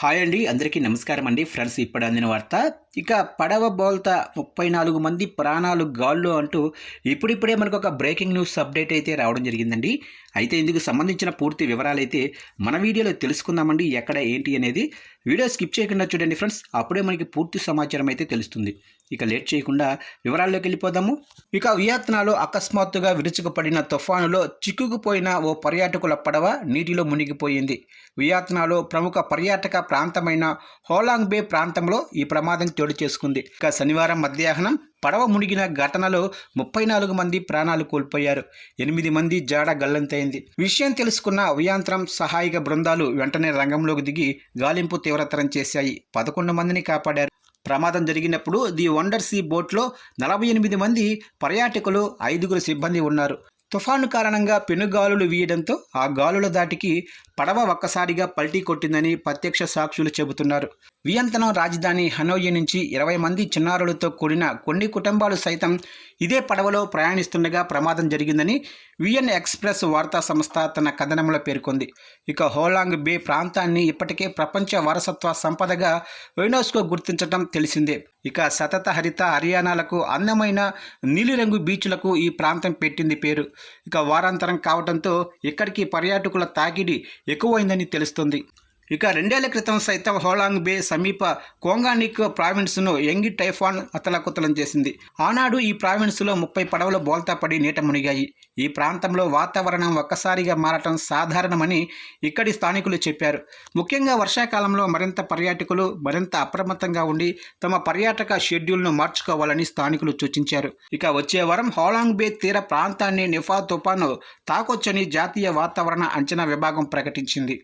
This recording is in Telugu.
హాయ్ అండి అందరికీ నమస్కారం అండి. ఫ్రెండ్స్ ఇప్పుడు అందిన వార్త. ఇక పడవ బోల్తా ముప్పై నాలుగు మంది ప్రాణాలు గాల్లో అంటూ ఇప్పుడిప్పుడే మనకు ఒక బ్రేకింగ్ న్యూస్ అప్డేట్ అయితే రావడం జరిగిందండి. అయితే ఇందుకు సంబంధించిన పూర్తి వివరాలు అయితే మన వీడియోలో తెలుసుకుందామండి ఎక్కడ ఏంటి అనేది. వీడియో స్కిప్ చేయకుండా చూడండి ఫ్రెండ్స్. అప్పుడే మనకి పూర్తి సమాచారం అయితే తెలుస్తుంది. ఇక లేట్ చేయకుండా వివరాల్లోకి వెళ్ళిపోదాము. ఇక వియత్నాలో అకస్మాత్తుగా విరుచుకుపడిన తుఫానులో చిక్కుకుపోయిన ఓ పర్యాటకుల పడవ నీటిలో మునిగిపోయింది. వియత్నాలో ప్రముఖ పర్యాటక ప్రాంతమైన హోలాంగ్ బే ప్రాంతంలో ఈ ప్రమాదం చోటు చేసుకుంది. ఇక శనివారం మధ్యాహ్నం పడవ మునిగిన ఘటనలో ముప్పై నాలుగు మంది ప్రాణాలు కోల్పోయారు. ఎనిమిది మంది జాడ గల్లంతైంది. విషయం తెలుసుకున్న అభియంత్రం సహాయక బృందాలు వెంటనే రంగంలోకి దిగి గాలింపు తీవ్రతరం చేశాయి. పదకొండు మందిని కాపాడారు. ప్రమాదం జరిగినప్పుడు ది వండర్ సీ బోట్లో నలభై ఎనిమిది మంది పర్యాటకులు ఐదుగురు సిబ్బంది ఉన్నారు. తుఫాను కారణంగా పెనుగాలులు వీయడంతో ఆ గాలుల దాటికి పడవ ఒక్కసారిగా పల్టీ కొట్టిందని ప్రత్యక్ష సాక్షులు చెబుతున్నారు. వియంతనం రాజధాని హనోయి నుంచి ఇరవై మంది చిన్నారులతో కూడిన కొన్ని కుటుంబాలు సైతం ఇదే పడవలో ప్రయాణిస్తుండగా ప్రమాదం జరిగిందని విఎన్ ఎక్స్ప్రెస్ వార్తా సంస్థ తన కథనంలో పేర్కొంది. ఇక హోలాంగ్ బే ప్రాంతాన్ని ఇప్పటికే ప్రపంచ వారసత్వ సంపదగా యునెస్కో గుర్తించడం తెలిసిందే. ఇక సతత హరిత హర్యానాలకు అందమైన నీలిరంగు బీచ్లకు ఈ ప్రాంతం పెట్టింది పేరు. ఇక వారాంతరం కావడంతో ఇక్కడికి పర్యాటకుల తాకిడి ఎక్కువైందని తెలుస్తుంది. ఇక రెండేళ్ళ క్రితం సైతం హోలాంగ్ బే సమీప కోంగానిక్ ప్రావిన్స్ను యంగి టైఫాన్ అతలకుతలం చేసింది. ఆనాడు ఈ ప్రావిన్స్లో ముప్పై పడవలు బోల్తా పడి నీట మునిగాయి. ఈ ప్రాంతంలో వాతావరణం ఒక్కసారిగా మారటం సాధారణమని ఇక్కడి స్థానికులు చెప్పారు. ముఖ్యంగా వర్షాకాలంలో మరింత పర్యాటకులు మరింత అప్రమత్తంగా ఉండి తమ పర్యాటక షెడ్యూల్ను మార్చుకోవాలని స్థానికులు సూచించారు. ఇక వచ్చే వారం హోలాంగ్ బే తీర ప్రాంతాన్ని నిఫా తుఫాను తాకొచ్చని జాతీయ వాతావరణ అంచనా విభాగం ప్రకటించింది.